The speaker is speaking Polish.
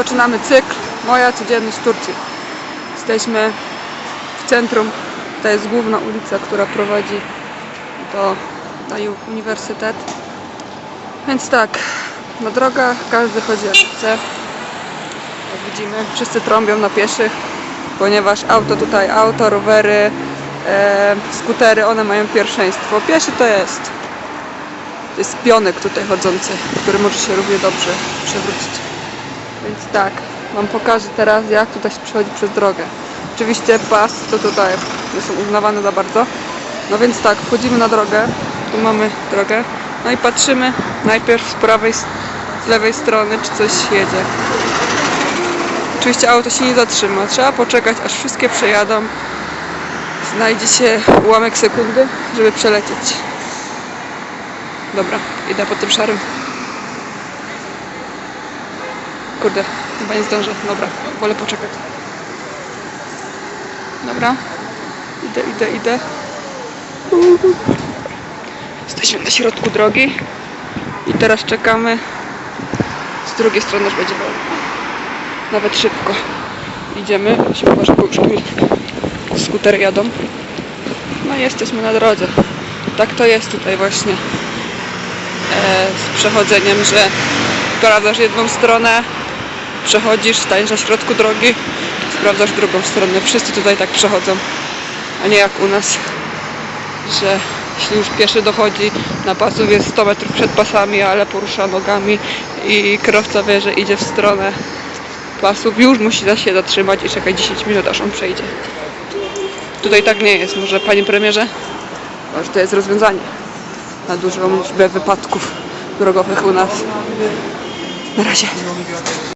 Rozpoczynamy cykl Moja codzienność w Turcji. Jesteśmy w centrum. To jest główna ulica, która prowadzi do na uniwersytet. Więc tak, na drogach każdy chodzi jak chce. Jak widzimy, wszyscy trąbią na pieszych, ponieważ auto tutaj, auto, rowery, e, skutery, one mają pierwszeństwo. Pieszy to jest. To jest pionek tutaj chodzący, który może się równie dobrze przewrócić. Więc tak, Wam pokażę teraz jak tutaj się przechodzi przez drogę. Oczywiście pas to tutaj nie są uznawane za bardzo. No więc tak, wchodzimy na drogę, tu mamy drogę, no i patrzymy najpierw z prawej, z lewej strony, czy coś jedzie. Oczywiście auto się nie zatrzyma, trzeba poczekać aż wszystkie przejadą. Znajdzie się ułamek sekundy, żeby przelecieć. Dobra, idę po tym szarym. Kurde, chyba nie zdążę. Dobra, wolę poczekać. Dobra. Idę, idę, idę. Jesteśmy na środku drogi. I teraz czekamy. Z drugiej strony już będzie wolno. Nawet szybko. Idziemy. Się uważa, bo już tu skutery jadą. No i jesteśmy na drodze. Tak to jest tutaj właśnie e, z przechodzeniem, że sprawdzasz jedną stronę, przechodzisz, stajesz na środku drogi, sprawdzasz drugą stronę. Wszyscy tutaj tak przechodzą, a nie jak u nas, że jeśli już pieszy dochodzi, na pasów jest 100 metrów przed pasami, ale porusza nogami i kierowca wie, że idzie w stronę pasów, już musi się zatrzymać i czekać 10 minut, aż on przejdzie. Tutaj tak nie jest. Może panie premierze? Może to jest rozwiązanie na dużą liczbę wypadków drogowych u nas. Na razie.